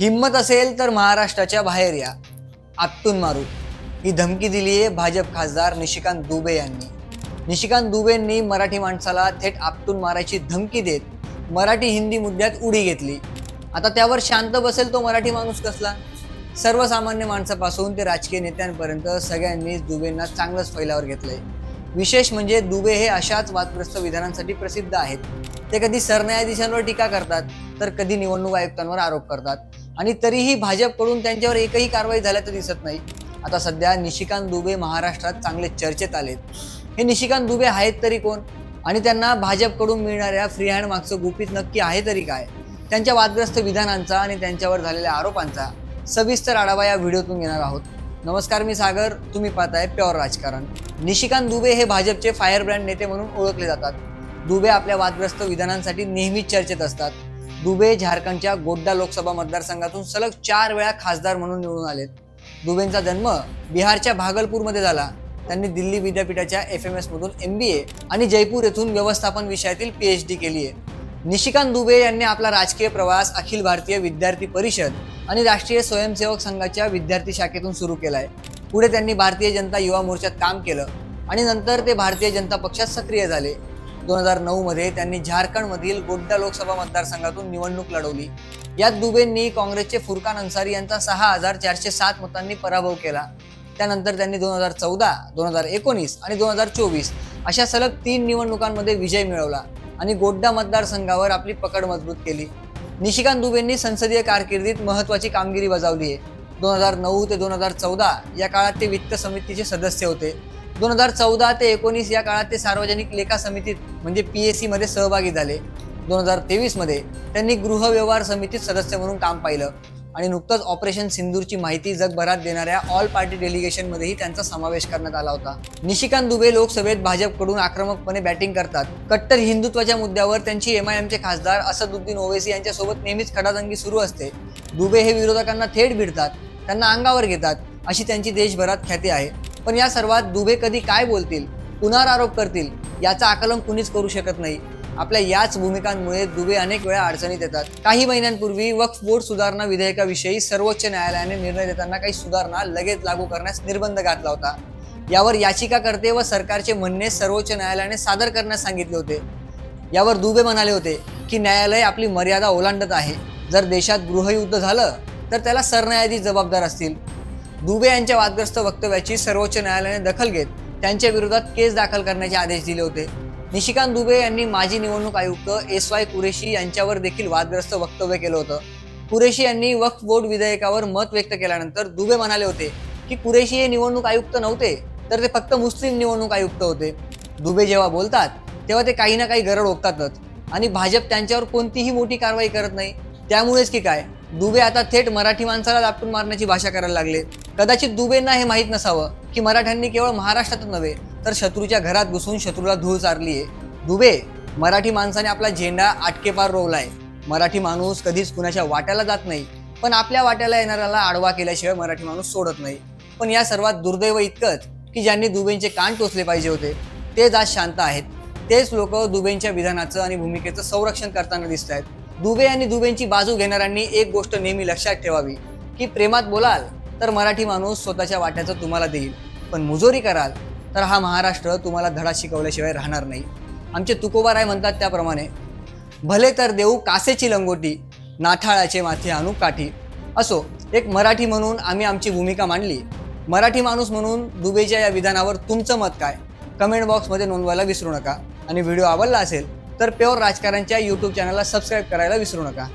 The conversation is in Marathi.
हिंमत असेल तर महाराष्ट्राच्या बाहेर या. आपटून मारू. ही धमकी दिली आहे भाजप खासदार निशिकांत दुबे यांनी. निशिकांत दुबेंनी मराठी माणसाला थेट आपटून मारायची धमकी देत मराठी हिंदी मुद्द्यात उडी घेतली. आता त्यावर शांत बसेल तो मराठी माणूस कसला? सर्वसामान्य माणसापासून ते राजकीय नेत्यांपर्यंत सगळ्यांनीच दुबेंना चांगलंच फैलावर घेतलंय. विशेष म्हणजे दुबे हे अशाच वादग्रस्त विधानांसाठी प्रसिद्ध आहेत. ते कधी सरन्यायाधीशांवर टीका करतात तर कधी निवडणूक आयुक्तांवर आरोप करतात. आणि तरीही भाजपकडून त्यांच्यावर एकही कारवाई झाल्याचं दिसत नाही. आता सध्या निशिकांत दुबे महाराष्ट्रात चांगले चर्चेत आलेत. हे निशिकांत दुबे आहेत तरी कोण? आणि त्यांना भाजपकडून मिळणाऱ्या फ्री हँड मागचं गुपित नक्की आहे तरी काय? त्यांच्या वादग्रस्त विधानांचा आणि त्यांच्यावर झालेल्या आरोपांचा सविस्तर आढावा या व्हिडिओतून घेणार आहोत. नमस्कार मी सागर. तुम्ही पाहताय प्युअर राजकारण. निशिकांत दुबे हे भाजपचे फायर ब्रँड नेते म्हणून ओळखले जातात. दुबे आपल्या वादग्रस्त विधानांसाठी नेहमीच चर्चेत असतात. दुबे झारखंडच्या गोड्डा लोकसभा मतदारसंघातून सलग चार वेळा खासदार म्हणून निवडून आलेत. दुबेंचा जन्म बिहारच्या भागलपूरमध्ये झाला. त्यांनी दिल्ली विद्यापीठाच्या एफ एम एसमधून एम बी ए आणि जयपूर येथून व्यवस्थापन विषयातील पी एच डी केली आहे. निशिकांत दुबे यांनी आपला राजकीय प्रवास अखिल भारतीय विद्यार्थी परिषद आणि राष्ट्रीय स्वयंसेवक संघाच्या विद्यार्थी शाखेतून सुरू केला आहे पुढे त्यांनी भारतीय जनता युवा मोर्चात काम केलं आणि नंतर ते भारतीय जनता पक्षात सक्रिय झाले. दोन हजार नऊमध्ये त्यांनी झारखंडमधील गोड्डा लोकसभा मतदारसंघातून निवडणूक लढवली. यात दुबेंनी काँग्रेसचे फुरकान अन्सारी यांचा सहा हजार चारशे सात मतांनी पराभव केला. त्यानंतर त्यांनी दोन हजार चौदा दोन हजार एकोणीस आणि दोन हजार चोवीस अशा सलग तीन निवडणुकांमध्ये विजय मिळवला आणि गोड्डा मतदारसंघावर आपली पकड मजबूत केली. निशिकांत दुबेंनी संसदीय कारकिर्दीत महत्त्वाची कामगिरी बजावली आहे. दोन हजार नऊ ते दोन हजार चौदा या काळात ते वित्त समितीचे सदस्य होते. दोन हजार चौदा ते एकोणीस या काळात ते सार्वजनिक लेखा समितीत म्हणजे पी एस सीमध्ये सहभागी झाले. दोन हजार तेवीसमध्ये त्यांनी गृहव्यवहार समितीत सदस्य म्हणून काम पाहिलं. आणि नुकतंच ऑपरेशन सिंदूरची माहिती जगभरात देणाऱ्या ऑल पार्टी डेलिगेशनमध्येही त्यांचा समावेश करण्यात आला होता. निशिकांत दुबे लोकसभेत भाजपकडून आक्रमकपणे बॅटिंग करतात. कट्टर हिंदुत्वाच्या मुद्द्यावर त्यांची एम आय एमचे खासदार असदुद्दीन ओवेसी यांच्यासोबत नेहमीच खडाजंगी सुरू असते. दुबे हे विरोधकांना थेट भिडतात. त्यांना अंगावर घेतात. अशी त्यांची देशभरात ख्याती आहे. पण या सर्वात दुबे कधी काय बोलतील कुणावर आरोप करतील याचा आकलन कुणीच करू शकत नाही. आपल्या याच भूमिकांमुळे दुबे अनेक वेळा अडचणीत येतात. काही महिन्यांपूर्वी वक्फ बोर्ड सुधारणा विधेयकाविषयी सर्वोच्च न्यायालयाने निर्णय देताना काही सुधारणा लगेच लागू करण्यास निर्बंध घातला होता. यावर याचिकाकर्ते व सरकारचे म्हणणे सर्वोच्च न्यायालयाने सादर करण्यास सांगितले होते. यावर दुबे म्हणाले होते की न्यायालय आपली मर्यादा ओलांडत आहे. जर देशात गृहयुद्ध झालं तर त्याला सरन्यायाधीश जबाबदार असतील. दुबे यांच्या वादग्रस्त वक्तव्याची सर्वोच्च न्यायालयाने दखल घेत त्यांच्या विरोधात केस दाखल करण्याचे आदेश दिले होते. निशिकांत दुबे यांनी माजी निवडणूक आयुक्त एस वाय कुरेशी यांच्यावर देखील वादग्रस्त वक्तव्य केलं होतं. कुरेशी यांनी वक्फ बोर्ड विधेयकावर मत व्यक्त केल्यानंतर दुबे म्हणाले होते की कुरेशी हे निवडणूक आयुक्त नव्हते तर ते फक्त मुस्लिम निवडणूक आयुक्त होते. दुबे जेव्हा बोलतात तेव्हा ते काही ना काही गरड ओकतातच. आणि भाजप त्यांच्यावर कोणतीही मोठी कारवाई करत नाही. त्यामुळेच की काय दुबे आता थेट मराठी माणसाला दापटून मारण्याची भाषा करायला लागले. कदाचित दुबेंना हे माहीत नसावं की मराठ्यांनी केवळ महाराष्ट्रातच नव्हे तर शत्रूच्या घरात घुसून शत्रूला धूळ चारली आहे दुबे मराठी माणसाने आपला झेंडा आटकेपार रोवलाय. मराठी माणूस कधीच कुणाच्या वाट्याला जात नाही पण आपल्या वाट्याला येणाऱ्याला आडवा केल्याशिवाय मराठी माणूस सोडत नाही. पण या सर्वात दुर्दैव इतकंच की ज्यांनी दुबेंचे कान टोचले पाहिजे होते तेच आज शांत आहेत. तेच लोक दुबेंच्या विधानाचं आणि भूमिकेचं संरक्षण करताना दिसत आहेत दुबे आणि दुबेंची बाजू घेणाऱ्यांनी एक गोष्ट नेहमी लक्षात ठेवावी की प्रेमात बोलाल तर मराठी माणूस स्वतःच्या वाट्याचं तुम्हाला देईल. पण मुजोरी कराल तर हा महाराष्ट्र तुम्हाला धडा शिकवल्याशिवाय राहणार नाही. आमचे तुकोबाराय म्हणतात त्याप्रमाणे भले तर देऊ कासेची लंगोटी नाथाळाचे माथे आणू काठी. असो एक मराठी म्हणून आम्ही आमची भूमिका मांडली. मराठी माणूस म्हणून दुबेच्या या विधानावर तुमचं मत काय? कमेंट बॉक्समध्ये नोंदवायला विसरू नका. आणि व्हिडिओ आवडला असेल तर प्युअर राजकारणच्या यूट्यूब चॅनलला सबस्क्राईब करायला विसरू नका.